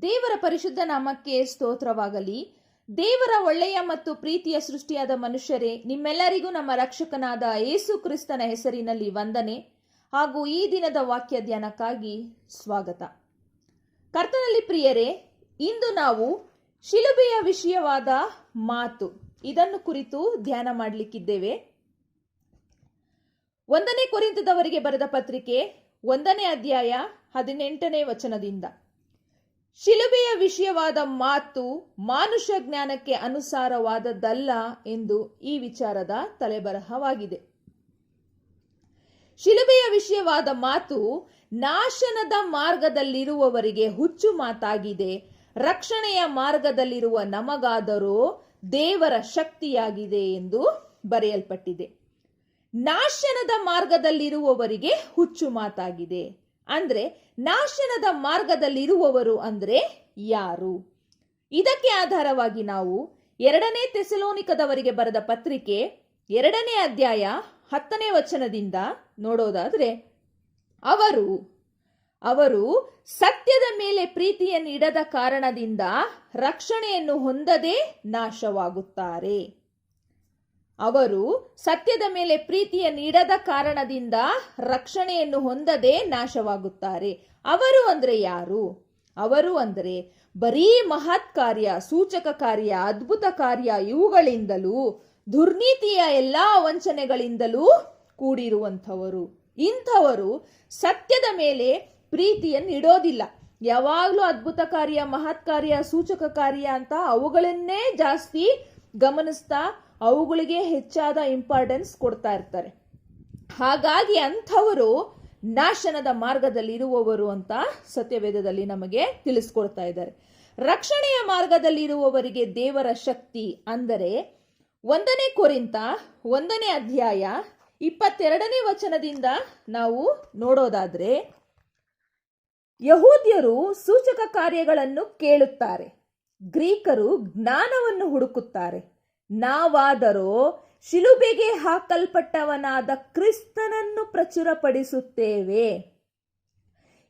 ದೇವರ ಪರಿಶುದ್ಧ ನಾಮಕ್ಕೆ ಸ್ತೋತ್ರವಾಗಲಿ. ದೇವರ ಒಳ್ಳೆಯ ಮತ್ತು ಪ್ರೀತಿಯ ಸೃಷ್ಟಿಯಾದ ಮನುಷ್ಯರೇ, ನಿಮ್ಮೆಲ್ಲರಿಗೂ ನಮ್ಮ ರಕ್ಷಕನಾದ ಯೇಸು ಕ್ರಿಸ್ತನ ಹೆಸರಿನಲ್ಲಿ ವಂದನೆ ಹಾಗೂ ಈ ದಿನದ ವಾಕ್ಯ ಧ್ಯಾನಕ್ಕಾಗಿ ಸ್ವಾಗತ. ಕರ್ತನಲ್ಲಿ ಪ್ರಿಯರೇ, ಇಂದು ನಾವು ಶಿಲುಬೆಯ ವಿಷಯವಾದ ಮಾತು, ಇದನ್ನು ಕುರಿತು ಧ್ಯಾನ ಮಾಡಲಿಕ್ಕಿದ್ದೇವೆ. ಒಂದನೇ ಕುರಿತದವರಿಗೆ ಬರೆದ ಪತ್ರಿಕೆ ಒಂದನೇ ಅಧ್ಯಾಯ ಹದಿನೆಂಟನೇ ವಚನದಿಂದ. ಶಿಲುಬೆಯ ವಿಷಯವಾದ ಮಾತು ಮಾನುಷ ಜ್ಞಾನಕ್ಕೆ ಅನುಸಾರವಾದದ್ದಲ್ಲ ಎಂದು ಈ ವಿಚಾರದ ತಲೆಬರಹವಾಗಿದೆ. ಶಿಲುಬೆಯ ವಿಷಯವಾದ ಮಾತು ನಾಶನದ ಮಾರ್ಗದಲ್ಲಿರುವವರಿಗೆ ಹುಚ್ಚು ಮಾತಾಗಿದೆ. ರಕ್ಷಣೆಯ ಮಾರ್ಗದಲ್ಲಿರುವ ನಮಗಾದರೂ ದೇವರ ಶಕ್ತಿಯಾಗಿದೆ ಎಂದು ಬರೆಯಲ್ಪಟ್ಟಿದೆ. ನಾಶನದ ಮಾರ್ಗದಲ್ಲಿರುವವರಿಗೆ ಹುಚ್ಚು ಮಾತಾಗಿದೆ. ಅಂದ್ರೆ ನಾಶನದ ಮಾರ್ಗದಲ್ಲಿರುವವರು ಅಂದ್ರೆ ಯಾರು? ಇದಕ್ಕೆ ಆಧಾರವಾಗಿ ನಾವು ಎರಡನೇ ತೆಸಲೋನಿಕದವರಿಗೆ ಬರೆದ ಪತ್ರಿಕೆ ಎರಡನೇ ಅಧ್ಯಾಯ ಹತ್ತನೇ ವಚನದಿಂದ ನೋಡೋದಾದರೆ, ಅವರು ಅವರು ಸತ್ಯದ ಮೇಲೆ ಪ್ರೀತಿಯನ್ನು ಇಡದ ಕಾರಣದಿಂದ ರಕ್ಷಣೆಯನ್ನು ಹೊಂದದೆ ನಾಶವಾಗುತ್ತಾರೆ. ಅವರು ಸತ್ಯದ ಮೇಲೆ ಪ್ರೀತಿಯ ನೀಡದ ಕಾರಣದಿಂದ ರಕ್ಷಣೆಯನ್ನು ಹೊಂದದೆ ನಾಶವಾಗುತ್ತಾರೆ. ಅವರು ಅಂದರೆ ಯಾರು? ಅವರು ಅಂದರೆ ಬರೀ ಮಹತ್ ಕಾರ್ಯ, ಸೂಚಕ ಕಾರ್ಯ, ಅದ್ಭುತ ಕಾರ್ಯ ಇವುಗಳಿಂದಲೂ, ದುರ್ನೀತಿಯ ಎಲ್ಲ ವಂಚನೆಗಳಿಂದಲೂ ಕೂಡಿರುವಂಥವರು. ಇಂಥವರು ಸತ್ಯದ ಮೇಲೆ ಪ್ರೀತಿಯನ್ನು ಇಡೋದಿಲ್ಲ ಯಾವಾಗಲೂ ಅದ್ಭುತ ಕಾರ್ಯ, ಮಹತ್ ಕಾರ್ಯ, ಸೂಚಕ ಕಾರ್ಯ ಅಂತ ಅವುಗಳನ್ನೇ ಜಾಸ್ತಿ ಗಮನಿಸ್ತಾ ಅವುಗಳಿಗೆ ಹೆಚ್ಚಾದ ಇಂಪಾರ್ಟೆನ್ಸ್ ಕೊಡ್ತಾ ಇರ್ತಾರೆ. ಹಾಗಾಗಿ ಅಂಥವರು ನಾಶನದ ಮಾರ್ಗದಲ್ಲಿ ಇರುವವರು ಅಂತ ಸತ್ಯವೇದದಲ್ಲಿ ನಮಗೆ ತಿಳಿಸ್ಕೊಡ್ತಾ ಇದ್ದಾರೆ. ರಕ್ಷಣೆಯ ಮಾರ್ಗದಲ್ಲಿರುವವರಿಗೆ ದೇವರ ಶಕ್ತಿ ಅಂದರೆ ಒಂದನೇ ಕೊರಿಂತ, ಒಂದನೇ ಅಧ್ಯಾಯ, ಇಪ್ಪತ್ತೆರಡನೇ ವಚನದಿಂದ ನಾವು ನೋಡೋದಾದ್ರೆ, ಯಹೂದ್ಯರು ಸೂಚಕ ಕಾರ್ಯಗಳನ್ನು ಕೇಳುತ್ತಾರೆ. ಗ್ರೀಕರು ಜ್ಞಾನವನ್ನು ಹುಡುಕುತ್ತಾರೆ. ನಾವಾದರೋ ಶಿಲುಬೆಗೆ ಹಾಕಲ್ಪಟ್ಟವನಾದ ಕ್ರಿಸ್ತನನ್ನು ಪ್ರಚುರಪಡಿಸುತ್ತೇವೆ.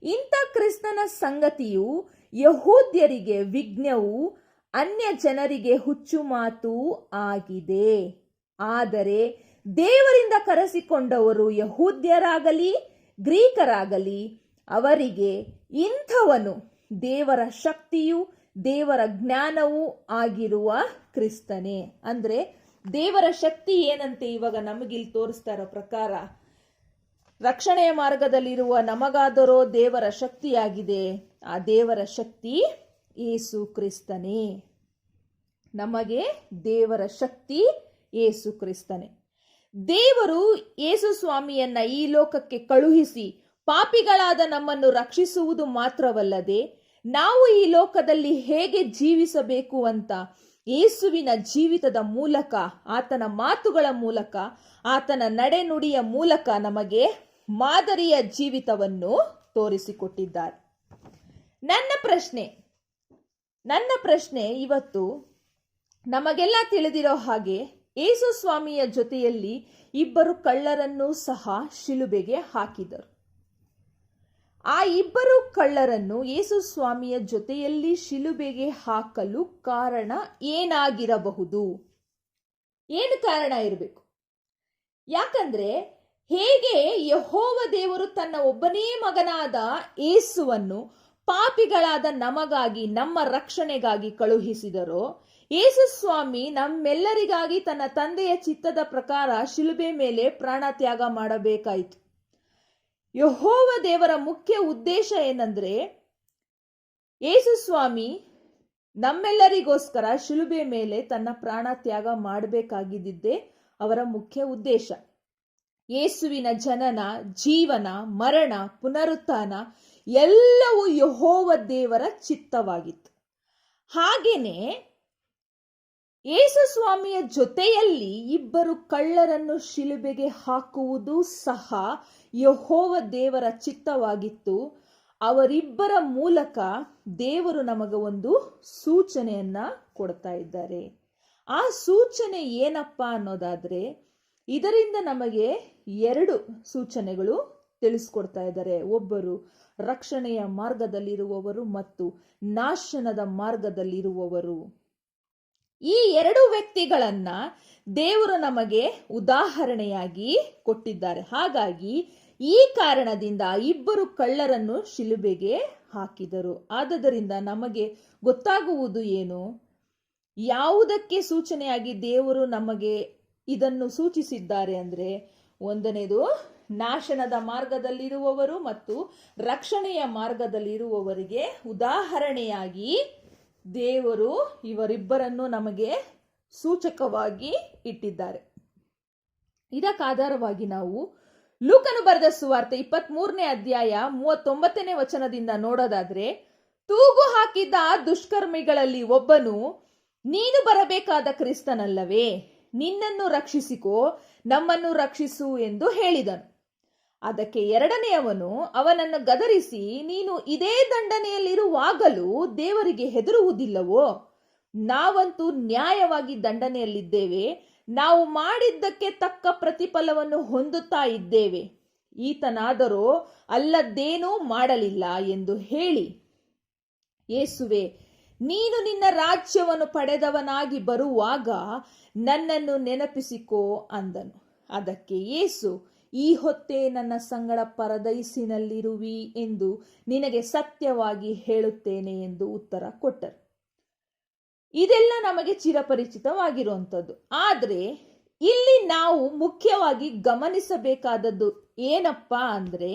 ಇಂಥ ಕ್ರಿಸ್ತನ ಸಂಗತಿಯು ಯಹೂದ್ಯರಿಗೆ ವಿಘ್ನವು ಅನ್ಯ ಜನರಿಗೆ ಹುಚ್ಚು ಮಾತು ಆಗಿದೆ. ಆದರೆ ದೇವರಿಂದ ಕರೆಸಿಕೊಂಡವರು ಯಹೂದ್ಯರಾಗಲಿ, ಗ್ರೀಕರಾಗಲಿ, ಅವರಿಗೆ ಇಂಥವನು ದೇವರ ಶಕ್ತಿಯು ದೇವರ ಜ್ಞಾನವೂ ಆಗಿರುವ ಕ್ರಿಸ್ತನೇ. ಅಂದ್ರೆ ದೇವರ ಶಕ್ತಿ ಏನಂತೆ ಇವಾಗ ನಮಗಿಲ್ಲಿ ತೋರಿಸ್ತಾ ಇರೋ ಪ್ರಕಾರ, ರಕ್ಷಣೆಯ ಮಾರ್ಗದಲ್ಲಿರುವ ನಮಗಾದರೋ ದೇವರ ಶಕ್ತಿಯಾಗಿದೆ, ಆ ದೇವರ ಶಕ್ತಿ ಏಸು ಕ್ರಿಸ್ತನೇ. ನಮಗೆ ದೇವರ ಶಕ್ತಿ ಏಸು ಕ್ರಿಸ್ತನೇ. ದೇವರು ಏಸು ಸ್ವಾಮಿಯನ್ನ ಈ ಲೋಕಕ್ಕೆ ಕಳುಹಿಸಿ ಪಾಪಿಗಳಾದ ನಮ್ಮನ್ನು ರಕ್ಷಿಸುವುದು ಮಾತ್ರವಲ್ಲದೆ ನಾವು ಈ ಲೋಕದಲ್ಲಿ ಹೇಗೆ ಜೀವಿಸಬೇಕು ಅಂತ ಯೇಸುವಿನ ಜೀವಿತದ ಮೂಲಕ, ಆತನ ಮಾತುಗಳ ಮೂಲಕ, ಆತನ ನಡೆನುಡಿಯ ಮೂಲಕ ನಮಗೆ ಮಾದರಿಯ ಜೀವಿತವನ್ನು ತೋರಿಸಿಕೊಟ್ಟಿದ್ದಾರೆ. ನನ್ನ ಪ್ರಶ್ನೆ ನನ್ನ ಪ್ರಶ್ನೆ ಇವತ್ತು ನಮಗೆಲ್ಲ ತಿಳಿದಿರೋ ಹಾಗೆ ಯೇಸು ಸ್ವಾಮಿಯ ಜೊತೆಯಲ್ಲಿ ಇಬ್ಬರು ಕಳ್ಳರನ್ನು ಸಹ ಶಿಲುಬೆಗೆ ಹಾಕಿದರು. ಆ ಇಬ್ಬರು ಕಳ್ಳರನ್ನು ಯೇಸು ಸ್ವಾಮಿಯ ಜೊತೆಯಲ್ಲಿ ಶಿಲುಬೆಗೆ ಹಾಕಲು ಕಾರಣ ಏನಾಗಿರಬಹುದು? ಏನು ಕಾರಣ ಇರಬೇಕು? ಯಾಕಂದ್ರೆ ಹೇಗೆ ಯಹೋವ ದೇವರು ತನ್ನ ಒಬ್ಬನೇ ಮಗನಾದ ಏಸುವನ್ನು ಪಾಪಿಗಳಾದ ನಮಗಾಗಿ, ನಮ್ಮ ರಕ್ಷಣೆಗಾಗಿ ಕಳುಹಿಸಿದರೋ, ಯೇಸು ಸ್ವಾಮಿ ನಮ್ಮೆಲ್ಲರಿಗಾಗಿ ತನ್ನ ತಂದೆಯ ಚಿತ್ತದ ಪ್ರಕಾರ ಶಿಲುಬೆ ಮೇಲೆ ಪ್ರಾಣ ತ್ಯಾಗ ಮಾಡಬೇಕಾಯಿತು. ಯಹೋವ ದೇವರ ಮುಖ್ಯ ಉದ್ದೇಶ ಏನಂದ್ರೆ, ಯೇಸು ಸ್ವಾಮಿ ನಮ್ಮೆಲ್ಲರಿಗೋಸ್ಕರ ಶಿಲುಬೆ ಮೇಲೆ ತನ್ನ ಪ್ರಾಣ ತ್ಯಾಗ ಮಾಡಬೇಕಾಗಿದ್ದೇ ಅವರ ಮುಖ್ಯ ಉದ್ದೇಶ. ಯೇಸುವಿನ ಜನನ, ಜೀವನ, ಮರಣ, ಪುನರುತ್ಥಾನ ಎಲ್ಲವೂ ಯಹೋವ ದೇವರ ಚಿತ್ತವಾಗಿತ್ತು. ಹಾಗೇನೆ ಯೇಸು ಸ್ವಾಮಿಯ ಜೊತೆಯಲ್ಲಿ ಇಬ್ಬರು ಕಳ್ಳರನ್ನು ಶಿಲುಬೆಗೆ ಹಾಕುವುದು ಸಹ ಯಹೋವ ದೇವರ ಚಿತ್ತವಾಗಿತ್ತು. ಅವರಿಬ್ಬರ ಮೂಲಕ ದೇವರು ನಮಗೆ ಒಂದು ಸೂಚನೆಯನ್ನ ಕೊಡ್ತಾ ಇದ್ದಾರೆ. ಆ ಸೂಚನೆ ಏನಪ್ಪ ಅನ್ನೋದಾದ್ರೆ, ಇದರಿಂದ ನಮಗೆ ಎರಡು ಸೂಚನೆಗಳು ತಿಳಿಸ್ಕೊಡ್ತಾ ಇದ್ದಾರೆ. ಒಬ್ಬರು ರಕ್ಷಣೆಯ ಮಾರ್ಗದಲ್ಲಿರುವವರು ಮತ್ತು ನಾಶನದ ಮಾರ್ಗದಲ್ಲಿರುವವರು. ಈ ಎರಡು ವ್ಯಕ್ತಿಗಳನ್ನ ದೇವರು ನಮಗೆ ಉದಾಹರಣೆಯಾಗಿ ಕೊಟ್ಟಿದ್ದಾರೆ. ಹಾಗಾಗಿ ಈ ಕಾರಣದಿಂದ ಇಬ್ಬರು ಕಳ್ಳರನ್ನು ಶಿಲುಬೆಗೆ ಹಾಕಿದರು. ಆದದರಿಂದ ನಮಗೆ ಗೊತ್ತಾಗುವುದು ಏನು? ಯಾವುದಕ್ಕೆ ಸೂಚನೆಯಾಗಿ ದೇವರು ನಮಗೆ ಇದನ್ನು ಸೂಚಿಸಿದ್ದಾರೆ ಅಂದ್ರೆ, ಒಂದನೇದು, ನಾಶನದ ಮಾರ್ಗದಲ್ಲಿರುವವರು ಮತ್ತು ರಕ್ಷಣೆಯ ಮಾರ್ಗದಲ್ಲಿರುವವರಿಗೆ ಉದಾಹರಣೆಯಾಗಿ ದೇವರು ಇವರಿಬ್ಬರನ್ನು ನಮಗೆ ಸೂಚಕವಾಗಿ ಇಟ್ಟಿದ್ದಾರೆ. ಇದಕ್ಕಾಧಾರವಾಗಿ ನಾವು ಲೂಕನು ಬರೆದ ಸುವಾರ್ತೆ ಇಪ್ಪತ್ತ್ ಮೂರನೇ ಅಧ್ಯಾಯ ಮೂವತ್ತೊಂಬತ್ತನೇ ವಚನದಿಂದ ನೋಡೋದಾದ್ರೆ, ತೂಗು ಹಾಕಿದ್ದ ದುಷ್ಕರ್ಮಿಗಳಲ್ಲಿ ಒಬ್ಬನು, ನೀನು ಬರಬೇಕಾದ ಕ್ರಿಸ್ತನಲ್ಲವೇ, ನಿನ್ನನ್ನು ರಕ್ಷಿಸಿಕೋ, ನಮ್ಮನ್ನು ರಕ್ಷಿಸು ಎಂದು ಹೇಳಿದನು. ಅದಕ್ಕೆ ಎರಡನೆಯವನು, ಅವನನ್ನು ಗದರಿಸಿ, ನೀನು ಇದೇ ದಂಡನೆಯಲ್ಲಿರುವಾಗಲೂ ದೇವರಿಗೆ ಹೆದರುವುದಿಲ್ಲವೋ? ನಾವಂತೂ ನ್ಯಾಯವಾಗಿ ದಂಡನೆಯಲ್ಲಿದ್ದೇವೆ ನಾವು ಮಾಡಿದ್ದಕ್ಕೆ ತಕ್ಕ ಪ್ರತಿಫಲವನ್ನು ಹೊಂದುತ್ತಾ ಇದ್ದೇವೆ. ಈತನಾದರೂ ಅಲ್ಲದ್ದೇನೂ ಮಾಡಲಿಲ್ಲ ಎಂದು ಹೇಳಿ. ಯೇಸುವೆ, ನೀನು ನಿನ್ನ ರಾಜ್ಯವನ್ನು ಪಡೆದವನಾಗಿ ಬರುವಾಗ ನನ್ನನ್ನು ನೆನಪಿಸಿಕೋ ಅಂದನು. ಅದಕ್ಕೆ ಯೇಸು, ಈ ಹೊತ್ತೇ ನನ್ನ ಸಂಗಡ ಪರದೈಸಿನಲ್ಲಿರುವಿ ಎಂದು ನಿನಗೆ ಸತ್ಯವಾಗಿ ಹೇಳುತ್ತೇನೆ ಎಂದು ಉತ್ತರ ಕೊಟ್ಟರು. ಇದೆಲ್ಲ ನಮಗೆ ಚಿರಪರಿಚಿತವಾಗಿರುವಂಥದ್ದು. ಆದರೆ, ಇಲ್ಲಿ ನಾವು ಮುಖ್ಯವಾಗಿ ಗಮನಿಸಬೇಕಾದದ್ದು ಏನಪ್ಪ ಅಂದರೆ,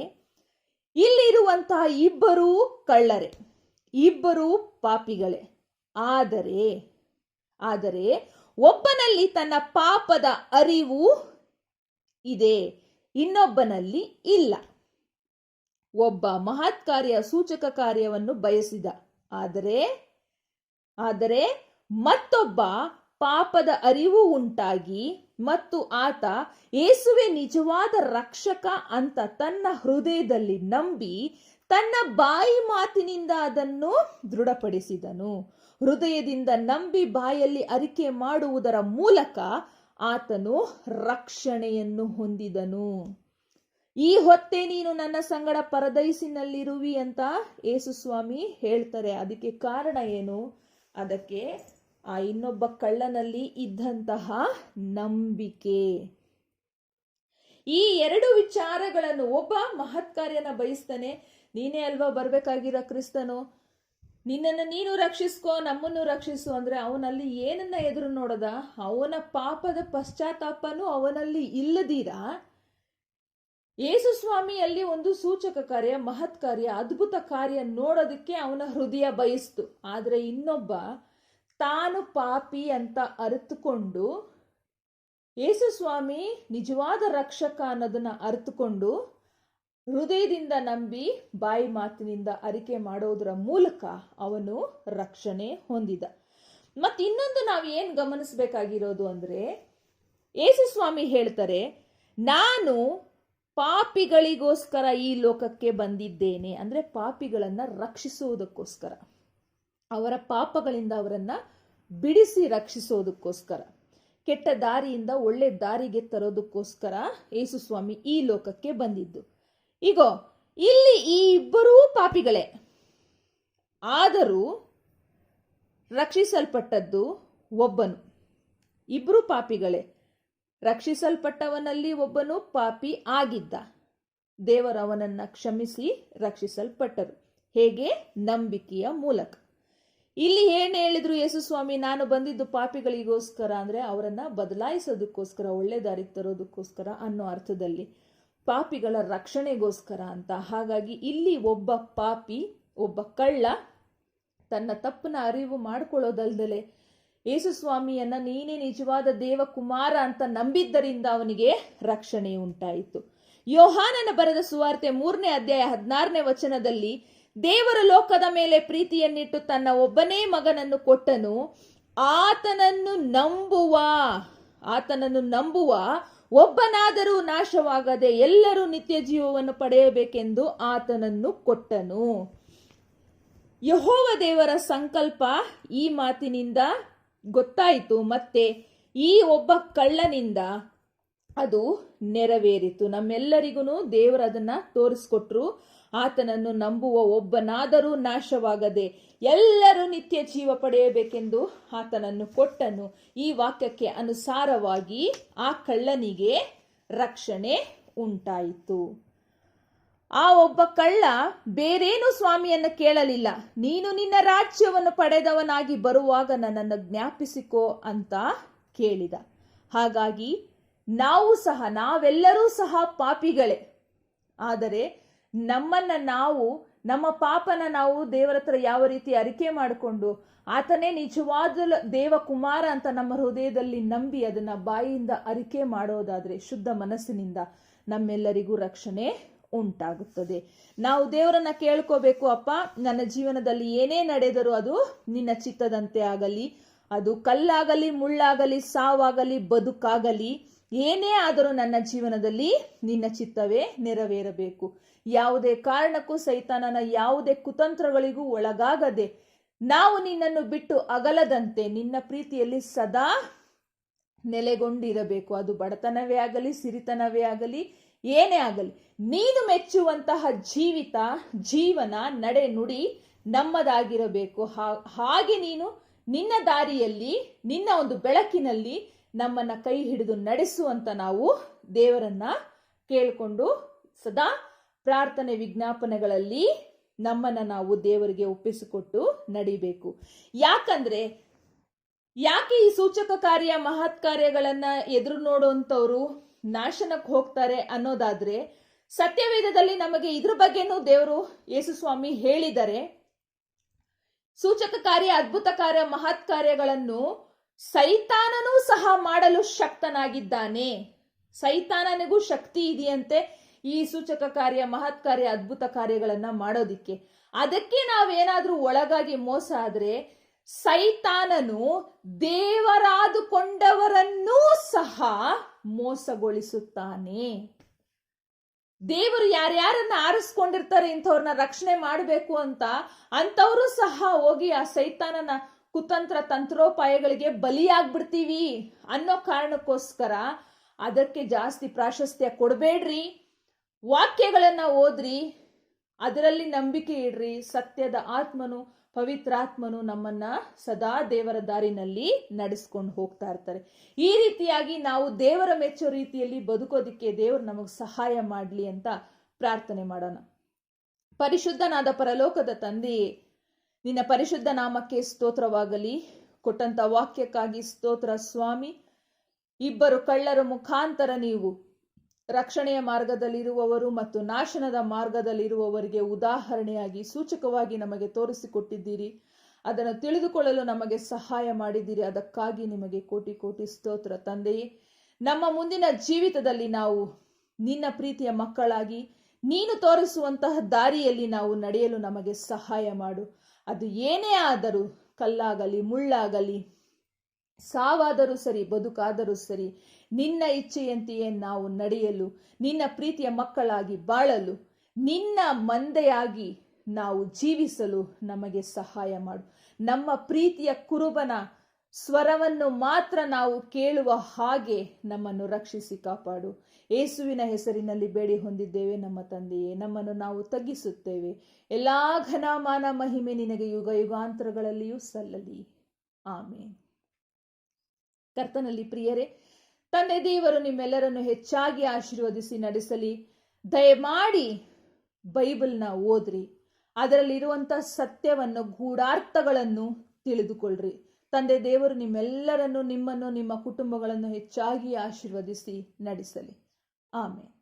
ಇಲ್ಲಿರುವಂತಹ ಇಬ್ಬರೂ ಕಳ್ಳರೆ, ಇಬ್ಬರೂ ಪಾಪಿಗಳೇ. ಆದರೆ ಆದರೆ ಒಬ್ಬನಲ್ಲಿ ತನ್ನ ಪಾಪದ ಅರಿವು ಇದೆ, ಇನ್ನೊಬ್ಬನಲ್ಲಿ ಇಲ್ಲ. ಒಬ್ಬ ಮಹತ್ ಕಾರ್ಯ ಸೂಚಕ ಕಾರ್ಯವನ್ನು ಬಯಸಿದ. ಆದರೆ ಆದರೆ ಮತ್ತೊಬ್ಬ ಪಾಪದ ಅರಿವು ಉಂಟಾಗಿ ಮತ್ತು ಆತ ಏಸುವೆ ನಿಜವಾದ ರಕ್ಷಕ ಅಂತ ತನ್ನ ಹೃದಯದಲ್ಲಿ ನಂಬಿ ತನ್ನ ಬಾಯಿ ಮಾತಿನಿಂದ ಅದನ್ನು ದೃಢಪಡಿಸಿದನು. ಹೃದಯದಿಂದ ನಂಬಿ ಬಾಯಲ್ಲಿ ಅರಿಕೆ ಮಾಡುವುದರ ಮೂಲಕ ಆತನು ರಕ್ಷಣೆಯನ್ನು ಹೊಂದಿದನು. ಈ ಹೊತ್ತೇ ನೀನು ನನ್ನ ಸಂಗಡ ಪರದೈಸಿನಲ್ಲಿರುವಿ ಅಂತ ಯೇಸುಸ್ವಾಮಿ ಹೇಳ್ತಾರೆ. ಅದಕ್ಕೆ ಕಾರಣ ಏನು? ಅದಕ್ಕೆ ಆ ಇನ್ನೊಬ್ಬ ಕಳ್ಳನಲ್ಲಿ ಇದ್ದಂತಹ ನಂಬಿಕೆ. ಈ ಎರಡು ವಿಚಾರಗಳನ್ನು ಒಬ್ಬ ಮಹತ್ ಕಾರ್ಯನ ಬಯಸ್ತಾನೆ, ನೀನೇ ಅಲ್ವಾ ಬರ್ಬೇಕಾಗಿರೋ ಕ್ರಿಸ್ತನು? ನಿನ್ನನ್ನು ನೀನು ರಕ್ಷಿಸ್ಕೋ, ನಮ್ಮನ್ನು ರಕ್ಷಿಸು ಅಂದ್ರೆ ಅವನಲ್ಲಿ ಏನನ್ನ ಎದುರು ನೋಡದ? ಅವನ ಪಾಪದ ಪಶ್ಚಾತ್ತಾಪನೂ ಅವನಲ್ಲಿ ಇಲ್ಲದೀರಾ? ಯೇಸು ಸ್ವಾಮಿಯಲ್ಲಿ ಒಂದು ಸೂಚಕ ಕಾರ್ಯ ಮಹತ್ ಕಾರ್ಯ ಅದ್ಭುತ ಕಾರ್ಯ ನೋಡೋದಕ್ಕೆ ಅವನ ಹೃದಯ ಬಯಸ್ತು. ಆದ್ರೆ ಇನ್ನೊಬ್ಬ ತಾನು ಪಾಪಿ ಅಂತ ಅರಿತುಕೊಂಡು ಯೇಸು ಸ್ವಾಮಿ ನಿಜವಾದ ರಕ್ಷಕ ಅನ್ನೋದನ್ನ ಅರಿತುಕೊಂಡು ಹೃದಯದಿಂದ ನಂಬಿ ಬಾಯಿ ಮಾತಿನಿಂದ ಅರಿಕೆ ಮಾಡೋದರ ಮೂಲಕ ಅವನು ರಕ್ಷಣೆ ಹೊಂದಿದ. ಮತ್ತು ಇನ್ನೊಂದು ನಾವು ಏನು ಗಮನಿಸಬೇಕಾಗಿರೋದು ಅಂದ್ರೆ ಯೇಸು ಸ್ವಾಮಿ ಹೇಳ್ತಾರೆ, ನಾನು ಪಾಪಿಗಳಿಗೋಸ್ಕರ ಈ ಲೋಕಕ್ಕೆ ಬಂದಿದ್ದೇನೆ. ಅಂದ್ರೆ ಪಾಪಿಗಳನ್ನ ರಕ್ಷಿಸುವುದಕ್ಕೋಸ್ಕರ. ಅವರ ಪಾಪಗಳಿಂದ ಅವರನ್ನು ಬಿಡಿಸಿ ರಕ್ಷಿಸೋದಕ್ಕೋಸ್ಕರ, ಕೆಟ್ಟ ದಾರಿಯಿಂದ ಒಳ್ಳೆ ದಾರಿಗೆ ತರೋದಕ್ಕೋಸ್ಕರ ಯೇಸು ಸ್ವಾಮಿ ಈ ಲೋಕಕ್ಕೆ ಬಂದಿದ್ದು. ಈಗ ಇಲ್ಲಿ ಈ ಇಬ್ಬರೂ ಪಾಪಿಗಳೇ. ಆದರೂ ರಕ್ಷಿಸಲ್ಪಟ್ಟದ್ದು ಒಬ್ಬನು. ಇಬ್ಬರು ಪಾಪಿಗಳೇ. ರಕ್ಷಿಸಲ್ಪಟ್ಟವನಲ್ಲಿ ಒಬ್ಬನು ಪಾಪಿ ಆಗಿದ್ದ. ದೇವರು ಅವನನ್ನ ಕ್ಷಮಿಸಿ ರಕ್ಷಿಸಲ್ಪಟ್ಟರು. ಹೇಗೆ? ನಂಬಿಕೆಯ ಮೂಲಕ. ಇಲ್ಲಿ ಏನು ಹೇಳಿದ್ರು ಯೇಸು ಸ್ವಾಮಿ, ನಾನು ಬಂದಿದ್ದು ಪಾಪಿಗಳಿಗೋಸ್ಕರ ಅಂದ್ರೆ ಅವರನ್ನು ಬದಲಾಯಿಸೋದಕ್ಕೋಸ್ಕರ, ಒಳ್ಳೆ ದಾರಿ ತರೋದಕ್ಕೋಸ್ಕರ ಅನ್ನೋ ಅರ್ಥದಲ್ಲಿ. ಪಾಪಿಗಳ ರಕ್ಷಣೆಗೋಸ್ಕರ ಅಂತ. ಹಾಗಾಗಿ ಇಲ್ಲಿ ಒಬ್ಬ ಪಾಪಿ, ಒಬ್ಬ ಕಳ್ಳ ತನ್ನ ತಪ್ಪನ ಅರಿವು ಮಾಡ್ಕೊಳ್ಳೋದಲ್ದಲೆ ಯೇಸು ಸ್ವಾಮಿಯನ್ನ ನೀನೇ ನಿಜವಾದ ದೇವಕುಮಾರ ಅಂತ ನಂಬಿದ್ದರಿಂದ ಅವನಿಗೆ ರಕ್ಷಣೆ ಉಂಟಾಯಿತು ಯೋಹಾನನ ಬರೆದ ಸುವಾರ್ತೆ ಮೂರನೇ ಅಧ್ಯಾಯ ಹದಿನಾರನೇ ವಚನದಲ್ಲಿ ದೇವರು ಲೋಕದ ಮೇಲೆ ಪ್ರೀತಿಯನ್ನಿಟ್ಟು ತನ್ನ ಒಬ್ಬನೇ ಮಗನನ್ನು ಕೊಟ್ಟನು. ಆತನನ್ನು ನಂಬುವ ಆತನನ್ನು ನಂಬುವ ಒಬ್ಬನಾದರೂ ನಾಶವಾಗದೆ ಎಲ್ಲರೂ ನಿತ್ಯ ಜೀವವನ್ನು ಪಡೆಯಬೇಕೆಂದು ಆತನನ್ನು ಕೊಟ್ಟನು. ಯಹೋವ ದೇವರ ಸಂಕಲ್ಪ ಈ ಮಾತಿನಿಂದ ಗೊತ್ತಾಯಿತು. ಮತ್ತೆ ಈ ಒಬ್ಬ ಕಳ್ಳನಿಂದ ಅದು ನೆರವೇರಿತು. ನಮ್ಮೆಲ್ಲರಿಗೂ ದೇವರು ಅದನ್ನ ತೋರಿಸ್ಕೊಟ್ರು. ಆತನನ್ನು ನಂಬುವ ಒಬ್ಬನಾದರೂ ನಾಶವಾಗದೆ ಎಲ್ಲರೂ ನಿತ್ಯ ಜೀವ ಪಡೆಯಬೇಕೆಂದು ಆತನನ್ನು ಕೊಟ್ಟನು. ಈ ವಾಕ್ಯಕ್ಕೆ ಅನುಸಾರವಾಗಿ ಆ ಕಳ್ಳನಿಗೆ ರಕ್ಷಣೆ ಉಂಟಾಯಿತು. ಆ ಒಬ್ಬ ಕಳ್ಳ ಬೇರೇನು ಸ್ವಾಮಿಯನ್ನು ಕೇಳಲಿಲ್ಲ. ನೀನು ನಿನ್ನ ರಾಜ್ಯವನ್ನು ಪಡೆದವನಾಗಿ ಬರುವಾಗ ನನ್ನನ್ನು ಜ್ಞಾಪಿಸಿಕೋ ಅಂತ ಕೇಳಿದ. ಹಾಗಾಗಿ ನಾವು ಸಹ, ನಾವೆಲ್ಲರೂ ಸಹ ಪಾಪಿಗಳೇ. ಆದರೆ ನಮ್ಮನ್ನ ನಾವು, ನಮ್ಮ ಪಾಪನ ನಾವು ದೇವರ ಹತ್ರ ಯಾವ ರೀತಿ ಅರಿಕೆ ಮಾಡಿಕೊಂಡು, ಆತನೇ ನಿಜವಾದ ದೇವಕುಮಾರ ಅಂತ ನಮ್ಮ ಹೃದಯದಲ್ಲಿ ನಂಬಿ ಅದನ್ನ ಬಾಯಿಯಿಂದ ಅರಿಕೆ ಮಾಡೋದಾದ್ರೆ ಶುದ್ಧ ಮನಸ್ಸಿನಿಂದ ನಮ್ಮೆಲ್ಲರಿಗೂ ರಕ್ಷಣೆ ಉಂಟಾಗುತ್ತದೆ. ನಾವು ದೇವರನ್ನ ಕೇಳ್ಕೋಬೇಕು, ಅಪ್ಪ, ನನ್ನ ಜೀವನದಲ್ಲಿ ಏನೇ ನಡೆದರೂ ಅದು ನಿನ್ನ ಚಿತ್ತದಂತೆ ಆಗಲಿ, ಅದು ಕಲ್ಲಾಗಲಿ, ಮುಳ್ಳಾಗಲಿ, ಸಾವಾಗಲಿ, ಬದುಕಾಗಲಿ ಏನೇ ಆದರೂ ನನ್ನ ಜೀವನದಲ್ಲಿ ನಿನ್ನ ಚಿತ್ತವೇ ನೆರವೇರಬೇಕು. ಯಾವುದೇ ಕಾರಣಕ್ಕೂ ಸೈತಾನನ ಯಾವುದೇ ಕುತಂತ್ರಗಳಿಗೂ ಒಳಗಾಗದೆ ನಾವು ನಿನ್ನನ್ನು ಬಿಟ್ಟು ಅಗಲದಂತೆ ನಿನ್ನ ಪ್ರೀತಿಯಲ್ಲಿ ಸದಾ ನೆಲೆಗೊಂಡಿರಬೇಕು. ಅದು ಬಡತನವೇ ಆಗಲಿ, ಸಿರಿತನವೇ ಆಗಲಿ, ಏನೇ ಆಗಲಿ, ನೀನು ಮೆಚ್ಚುವಂತಹ ಜೀವಿತ ಜೀವನ ನಡೆ ನುಡಿ ನಮ್ಮದಾಗಿರಬೇಕು. ಹಾಗೆ ನೀನು ನಿನ್ನ ದಾರಿಯಲ್ಲಿ, ನಿನ್ನ ಒಂದು ಬೆಳಕಿನಲ್ಲಿ ನಮ್ಮನ್ನ ಕೈ ಹಿಡಿದು ನಡೆಸುವಂತ ನಾವು ದೇವರನ್ನ ಕೇಳಿಕೊಂಡು ಸದಾ ಪ್ರಾರ್ಥನೆ ವಿಜ್ಞಾಪನೆಗಳಲ್ಲಿ ನಮ್ಮನ್ನ ನಾವು ದೇವರಿಗೆ ಒಪ್ಪಿಸಿಕೊಟ್ಟು ನಡಿಬೇಕು. ಯಾಕಂದ್ರೆ ಯಾಕೆ ಈ ಸೂಚಕ ಕಾರ್ಯ, ಮಹತ್ ಕಾರ್ಯಗಳನ್ನು ಎದುರು ನೋಡುವಂಥವ್ರು ನಾಶನಕ್ಕೆ ಹೋಗ್ತಾರೆ ಅನ್ನೋದಾದ್ರೆ ಸತ್ಯವೇದದಲ್ಲಿ ನಮಗೆ ಇದ್ರ ಬಗ್ಗೆನೂ ದೇವರು ಯೇಸು ಸ್ವಾಮಿ ಹೇಳಿದರೆ ಸೂಚಕ ಕಾರ್ಯ, ಅದ್ಭುತ ಕಾರ್ಯ, ಮಹತ್ ಕಾರ್ಯಗಳನ್ನು ಸೈತಾನನೂ ಸಹ ಮಾಡಲು ಶಕ್ತನಾಗಿದ್ದಾನೆ. ಸೈತಾನನಿಗೂ ಶಕ್ತಿ ಇದೆಯಂತೆ ಈ ಸೂಚಕ ಕಾರ್ಯ, ಮಹತ್ ಕಾರ್ಯ, ಅದ್ಭುತ ಕಾರ್ಯಗಳನ್ನ ಮಾಡೋದಿಕ್ಕೆ. ಅದಕ್ಕೆ ನಾವೇನಾದ್ರೂ ಒಳಗಾಗಿ ಮೋಸ ಆದ್ರೆ ಸೈತಾನನು ದೇವರಾದುಕೊಂಡವರನ್ನೂ ಸಹ ಮೋಸಗೊಳಿಸುತ್ತಾನೆ. ದೇವರು ಯಾರ್ಯಾರನ್ನ ಆರಿಸ್ಕೊಂಡಿರ್ತಾರೆ ಇಂಥವ್ರನ್ನ ರಕ್ಷಣೆ ಮಾಡಬೇಕು ಅಂತ ಅಂತವರು ಸಹ ಹೋಗಿ ಆ ಸೈತಾನನ ಕುತಂತ್ರ ತಂತ್ರೋಪಾಯಗಳಿಗೆ ಬಲಿಯಾಗ್ಬಿಡ್ತೀವಿ ಅನ್ನೋ ಕಾರಣಕ್ಕೋಸ್ಕರ ಅದಕ್ಕೆ ಜಾಸ್ತಿ ಪ್ರಾಶಸ್ತ್ಯ ಕೊಡಬೇಡ್ರಿ. ವಾಕ್ಯಗಳನ್ನು ಓದ್ರಿ, ಅದರಲ್ಲಿ ನಂಬಿಕೆ ಇಡ್ರಿ, ಸತ್ಯದ ಆತ್ಮನು, ಪವಿತ್ರಾತ್ಮನು ನಮ್ಮನ್ನ ಸದಾ ದೇವರ ದಾರಿನಲ್ಲಿ ನಡೆಸ್ಕೊಂಡು ಹೋಗ್ತಾ ಇರ್ತಾರೆ. ಈ ರೀತಿಯಾಗಿ ನಾವು ದೇವರ ಮೆಚ್ಚೋ ರೀತಿಯಲ್ಲಿ ಬದುಕೋದಿಕ್ಕೆ ದೇವರು ನಮಗೆ ಸಹಾಯ ಮಾಡಲಿ ಅಂತ ಪ್ರಾರ್ಥನೆ ಮಾಡೋಣ. ಪರಿಶುದ್ಧನಾದ ಪರಲೋಕದ ತಂದೆಯೇ ನಿನ್ನ ಪರಿಶುದ್ಧ ನಾಮಕ್ಕೆ ಸ್ತೋತ್ರವಾಗಲಿ. ಕೊಟ್ಟಂತ ವಾಕ್ಯಕ್ಕಾಗಿ ಸ್ತೋತ್ರ ಸ್ವಾಮಿ. ಇಬ್ಬರು ಕಳ್ಳರ ಮುಖಾಂತರ ನೀವು ರಕ್ಷಣೆಯ ಮಾರ್ಗದಲ್ಲಿರುವವರು ಮತ್ತು ನಾಶನದ ಮಾರ್ಗದಲ್ಲಿರುವವರಿಗೆ ಉದಾಹರಣೆಯಾಗಿ ಸೂಚಕವಾಗಿ ನಮಗೆ ತೋರಿಸಿಕೊಟ್ಟಿದ್ದೀರಿ. ಅದನ್ನು ತಿಳಿದುಕೊಳ್ಳಲು ನಮಗೆ ಸಹಾಯ ಮಾಡಿದ್ದೀರಿ. ಅದಕ್ಕಾಗಿ ನಿಮಗೆ ಕೋಟಿ ಕೋಟಿ ಸ್ತೋತ್ರ. ತಂದೆಯೇ, ನಮ್ಮ ಮುಂದಿನ ಜೀವಿತದಲ್ಲಿ ನಾವು ನಿನ್ನ ಪ್ರೀತಿಯ ಮಕ್ಕಳಾಗಿ ನೀನು ತೋರಿಸುವಂತಹ ದಾರಿಯಲ್ಲಿ ನಾವು ನಡೆಯಲು ನಮಗೆ ಸಹಾಯ ಮಾಡು. ಅದು ಏನೇ ಆದರೂ ಕಲ್ಲಾಗಲಿ, ಮುಳ್ಳಾಗಲಿ, ಸಾವಾದರೂ ಸರಿ, ಬದುಕಾದರೂ ಸರಿ, ನಿನ್ನ ಇಚ್ಛೆಯಂತೆಯೇ ನಾವು ನಡೆಯಲು, ನಿನ್ನ ಪ್ರೀತಿಯ ಮಕ್ಕಳಾಗಿ ಬಾಳಲು, ನಿನ್ನ ಮಂದೆಯಾಗಿ ನಾವು ಜೀವಿಸಲು ನಮಗೆ ಸಹಾಯ ಮಾಡು. ನಮ್ಮ ಪ್ರೀತಿಯ ಕುರುಬನ ಸ್ವರವನ್ನು ಮಾತ್ರ ನಾವು ಕೇಳುವ ಹಾಗೆ ನಮ್ಮನ್ನು ರಕ್ಷಿಸಿ ಕಾಪಾಡು. ಯೇಸುವಿನ ಹೆಸರಿನಲ್ಲಿ ಬೇಡಿ ಹೊಂದಿದ್ದೇವೆ. ನಮ್ಮ ತಂದೆಯೇ, ನಮ್ಮನ್ನು ನಾವು ತಗ್ಗಿಸುತ್ತೇವೆ. ಎಲ್ಲ ಘನಮಾನ ಮಹಿಮೆ ನಿನಗೆ ಯುಗ ಯುಗಾಂತರಗಳಲ್ಲಿಯೂ ಸಲ್ಲಲಿ. ಆಮೇನ್. ಕರ್ತನಲ್ಲಿ ಪ್ರಿಯರೇ, ತಂದೆ ದೇವರು ನಿಮ್ಮೆಲ್ಲರನ್ನು ಹೆಚ್ಚಾಗಿ ಆಶೀರ್ವದಿಸಿ ನಡೆಸಲಿ. ದಯಮಾಡಿ ಬೈಬಲ್ನ ಓದ್ರಿ. ಅದರಲ್ಲಿರುವಂಥ ಸತ್ಯವನ್ನು, ಗೂಢಾರ್ಥಗಳನ್ನು ತಿಳಿದುಕೊಳ್ಳ್ರಿ. ತಂದೆ ದೇವರು ನಿಮ್ಮೆಲ್ಲರನ್ನು, ನಿಮ್ಮನ್ನು, ನಿಮ್ಮ ಕುಟುಂಬಗಳನ್ನು ಹೆಚ್ಚಾಗಿ ಆಶೀರ್ವದಿಸಿ ನಡೆಸಲಿ. Amém.